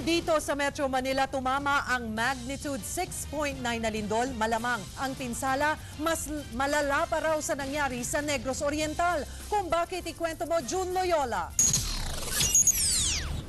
Dito sa Metro Manila tumama ang magnitude 6.9 na lindol, malamang ang pinsala mas malala pa raw sa nangyari sa Negros Oriental. Kung bakit ikwento mo, June Loyola.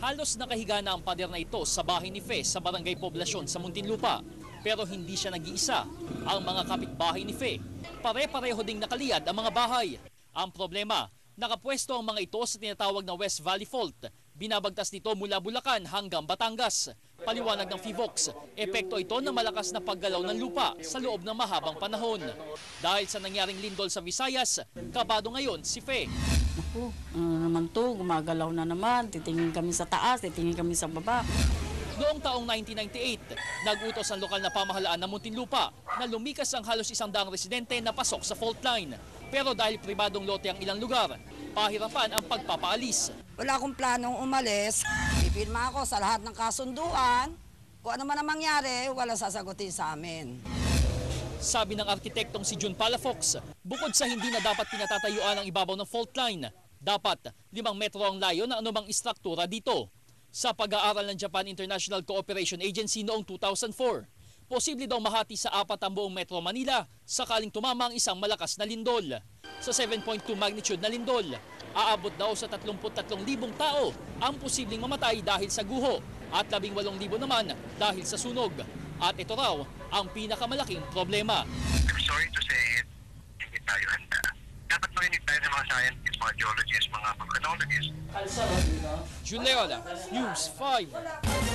Halos nakahiga na ang pader na ito sa bahay ni Fe sa barangay Poblasyon sa Muntinlupa. Pero hindi siya nag-iisa. Ang mga kapitbahay ni Fe, pare-pareho ding nakaliyad ang mga bahay. Ang problema, nakapwesto ang mga ito sa tinatawag na West Valley Fault. Binabagtas nito mula Bulacan hanggang Batangas. Paliwanag ng FIVOX, epekto ito ng malakas na paggalaw ng lupa sa loob ng mahabang panahon. Dahil sa nangyaring lindol sa Visayas, kabado ngayon si Fe. Ako, ano naman to, gumagalaw na naman, titingin kami sa taas, titingin kami sa baba. Noong taong 1998, nag-utos ang lokal na pamahalaan ng Muntinlupa na lumikas ang halos isang daang residente na pasok sa fault line. Pero dahil pribadong lote ang ilang lugar, pahirapan ang pagpapaalis. Wala akong planong umalis. Pipirma ako sa lahat ng kasunduan. Kung ano man ang mangyari, wala sasagutin sa amin. Sabi ng arkitektong si June Palafox, bukod sa hindi na dapat pinatatayuan ang ibabaw ng fault line, dapat limang metro ang layo ng anumang istruktura dito. Sa pag-aaral ng Japan International Cooperation Agency noong 2004, posible daw mahati sa apat ang buong Metro Manila sakaling tumama ang isang malakas na lindol. Sa 7.2 magnitude na lindol, aabot daw sa 33,000 tao ang posibleng mamatay dahil sa guho at 18,000 naman dahil sa sunog. At ito raw ang pinakamalaking problema. I'm sorry to say it, hindi tayo handa. Dapat marinig tayo ng mga scientists, mga geologists, mga volcanologists. Jun Leola, News 5.